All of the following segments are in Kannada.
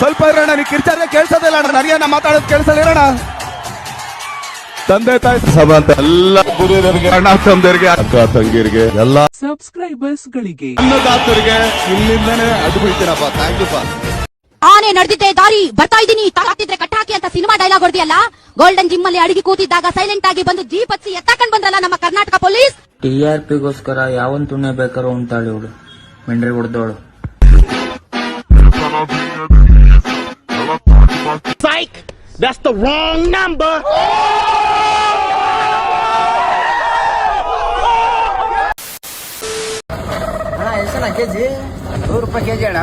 ಸ್ವಲ್ಪ ಇರೋಣ ನೀವು ಕಿರ್ಚಾರೆ ಕೇಳಿಸೋದಿಲ್ಲ ಅಣ್ಣ. ನನಗೆ ನಾ ಮಾತಾಡೋದು ಕೇಳಿಸಲಿರೋಣ ತಂದೆ ತಾಯಿ ಸಭಾ ಅಂತ ಎಲ್ಲ ಗುರುವರಿಗೆ ಅಣ್ಣ ತಮ್ಮದರಿಗೆ ಅಕ್ಕ ತಂಗಿರಿಗೆ ಎಲ್ಲ ಸಬ್ಸ್ಕ್ರೈಬರ್ಸ್ ಗಳಿಗೆ. ಅನ್ನದಾತರಿಗೆ ಇಲ್ಲಿಂದನೇ ಅದು ಬಿಡ್ತೀನಪ್ಪ ಥ್ಯಾಂಕ್ ಯು ಪಾ ಆನೆ ನಡೆದಿದ್ದೆ ದಾರಿ ಬರ್ತಾ ಇದ್ದೀನಿ. ತಾಕ್ತಿದ್ರೆ ಕಟ್ಟಾಕಿ ಅಂತ ಸಿನಿಮಾ ಡೈಲಾಗ್ ಹೊಡೆದಿಯಲ್ಲ? ಗೋಲ್ಡನ್ ಜಿಮ್ ಅಲ್ಲಿ ಅಡಿಗೆ ಕೂತಿದ್ದಾಗ ಸೈಲೆಂಟ್ ಆಗಿ ಬಂದು ಜೀಪ್ ಹಚ್ಚಿ ಎತ್ತಾಕೊಂಡ್ ಬಂದ್ರಲ್ಲ ನಮ್ಮ ಕರ್ನಾಟಕ ಪೊಲೀಸ್? ಟಿ ಆರ್ ಪಿಗೋಸ್ಕರ ಯಾವನ್ ತುಣ್ಯ ಬೇಕಾರೋ ಉಂಟಾಳಿ ಇವಳು ಮೆಂಡ್ರಿ ಹೊಡೆದವಳು. ಅಣ್ಣ that's ಕೆ ಜಿ ನೂರು ರೂಪಾಯಿ ಕೆ ಜಿ ಅಣ್ಣ.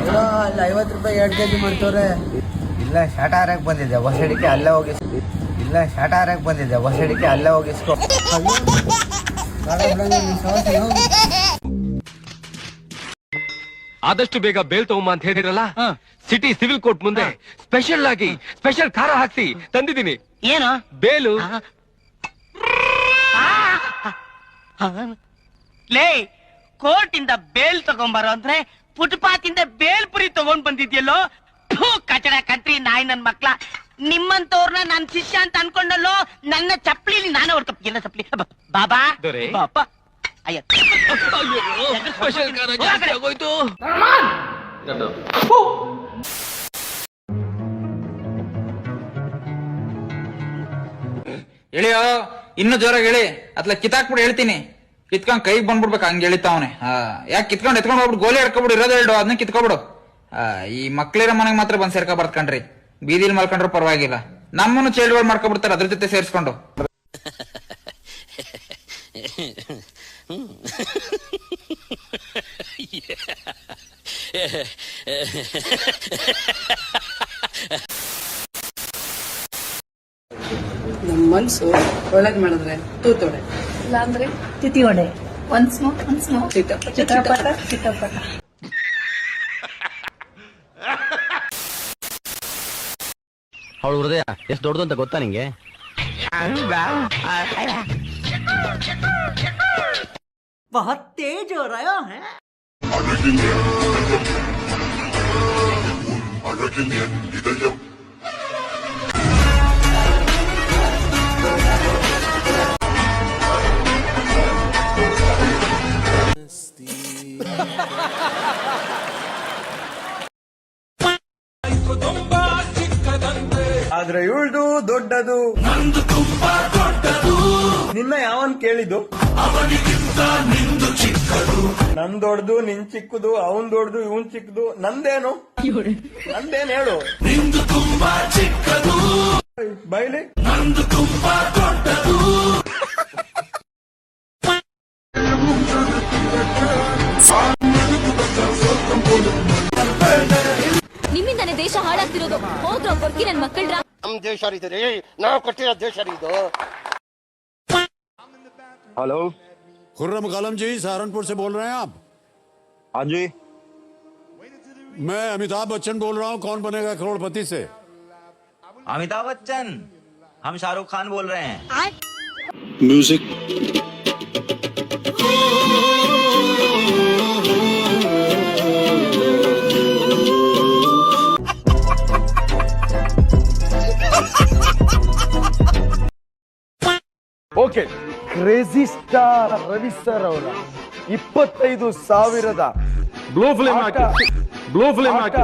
ಇಲ್ಲ ಅಲ್ಲಿ ಐವತ್ತು ರೂಪಾಯಿ ಎರಡು ಕೆ ಜಿ ಮಾಡ್ತವ್ರೆ. ಇಲ್ಲ ಶಾಟ ಹಾರಕ್ಕೆ ಬಂದಿದ್ದೆ. ಹೊಸಡಿಕೆ ಅಲ್ಲೇ ಹೋಗಿ ಇಲ್ಲ ಶಾಟ ಹಾರಕ್ಕೆ ಬಂದಿದ್ದೆ. ಹೊಸಡಿಕೆ ಅಲ್ಲೇ ಹೋಗಿಸ್ಕೊ ಆದಷ್ಟು ಬೇಗ ಬೇಲ್ ತಗೊಂಬ ಅಂತ ಹೇಳಿರಲ್ಲ ಸಿಟಿ ಸಿವಿಲ್ ಕೋರ್ಟ್ ಮುಂದೆ ಸ್ಪೆಷಲ್ ಆಗಿ ಸ್ಪೆಷಲ್ ಖಾರ ಹಾಕ್ಸಿ ತಂದಿದ್ದೀನಿ ಏನು ಬೇಲು ಲೇ ಕೋರ್ಟ್ ಇಂದ ಬೇಲ್ ತಗೊಂಬರೋ ಅಂದ್ರೆ ಫುಟ್ಪಾತ್ ಇಂದ ಬೇಲ್ ಪುರಿ ತಗೊಂಡ್ ಬಂದಿದ್ಯಲ್ಲೋ ಕಚಡ ಕಂತ್ರಿ ನಾಯಿ ನನ್ ಮಕ್ಳ ನಿಮ್ಮಂತವ್ರನ್ನ ನನ್ ಶಿಷ್ಯ ಅಂತ ಅನ್ಕೊಂಡಲ್ಲೋ ನನ್ನ ಚಪ್ಲಿಲಿ ಅವ್ರ ಹೊಡ್ಕಪ್ ಎಲ್ಲ ಚಪ್ಲಿ ಬ- ಬಾಬಾ. ಬಾಪ ಅಯ್ಯ ಸ್ಪೆಷಲ್ ಖಾರ ಜಾಸ್ತಿ ಆಗೋಯ್ತು ಎಳಿಯೋ ಇನ್ನು ಜೋರಾಗಿ ಹೇಳಿ ಅತ್ಲ ಕಿತ್ತಾಕ್ಬಿಟ್ಟು ಹೇಳ್ತೀನಿ ಕಿತ್ಕೊಂಡ್ ಕೈಗೆ ಬಂದ್ಬಿಡ್ಬೇಕು ಹಂಗೆ ಎಳಿತಾವನೆ ಹಾ ಯಾಕೆ ಕಿತ್ಕೊಂಡು ಎತ್ಕೊಂಡು ಹೋಗ್ಬಿಟ್ಟು ಗೋಲಿ ಹಿಡ್ಕೊಬಿಡು ಇರೋದು ಹೇಳ್ಡು ಅದನ್ನ ಕಿತ್ಕೊಬಿಡು. ಆ, ಈ ಮಕ್ಳಿರೋ ಮನೆಗೆ ಮಾತ್ರ ಬಂದ್ ಸೇರ್ಕೊ ಕಣ್ರಿ. ಬೀದಿಲ್ ಮಲ್ಕೊಂಡ್ರು ಪರವಾಗಿಲ್ಲ. ನಮ್ಮನ್ನು ಚೇಳುಗಳು ಮಾಡ್ಕೊಬಿಡ್ತಾರೆ ಅದ್ರ ಜೊತೆ ಸೇರಿಸ್ಕೊಂಡು. ನಮ್ಮ ಮನ್ಸು ಒಳ್ಳೇದ್ ಮಾಡಿದ್ರೆ ತೂತೊಡೆ ಇಲ್ಲಾಂದ್ರೆ ತಿಥಿ ಒಡೆ ಒನ್ಸ್ ಮೋ ಒನ್ಸ್ ಮೋ ಚಿಟಪಟ ಚಿತ್ರಪಟ ಚಿತ್ರಪಟ ಅವಳು ಹೃದಯ ಎಷ್ಟು ದೊಡ್ಡದು ಅಂತ ಗೊತ್ತಾ ನಿಂಗೆ ಬಹುತ್ ತೇಜ್ ತುಂಬಾ ಚಿಕ್ಕದಂತೆ. ಆದ್ರೆ ಇವಳ್ದು ದೊಡ್ಡದು. ನಿನ್ನ ಯಾವನ್ ಕೇಳಿದ್ದು? ನನ್ ದೊಡ್ಡದು ನಿನ್ ಚಿಕ್ಕದು ಅವನ್ ದೊಡ್ಡದು ಇವನ್ ಚಿಕ್ಕದು. ನಂದೇನು? ನಂದೇನ್ ಹೇಳು? ನಿಂದು ತುಂಬಾ ಚಿಕ್ಕದು. ಬೈಲಿ? ನಿಮ್ಮಿಂದಾನೆ ದೇಶ ಹಾಳಾಗ್ತಿರೋದು ಹೋದ್ರ ಬರ್ಕಿ ನನ್ ಮಕ್ಕಳ್ರ ನಮ್ ದೇಶ ರೀ ನಾವು ಕೊಟ್ಟಿರೋ ದೇಶ ರೀ ಇದು ಹಲೋ खुर्रम कलम जी सहारनपुर से बोल रहे हैं आप हाँ जी मैं अमिताभ बच्चन बोल रहा हूँ कौन बनेगा करोड़पति से अमिताभ बच्चन हम शाहरुख खान बोल रहे हैं music okay crazy star Ravi sir ಅವರ ಇಪ್ಪತ್ತೈದು ಸಾವಿರದ ಬ್ಲೂ ಫಿಲ್ಮ್ ಹಾಕಿ ಬ್ಲೂ ಫಿಲ್ಮ್ ಹಾಕಿ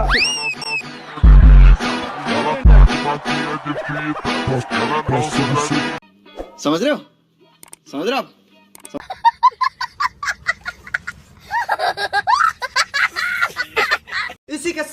समझ रहे हो समझ रहे हो आप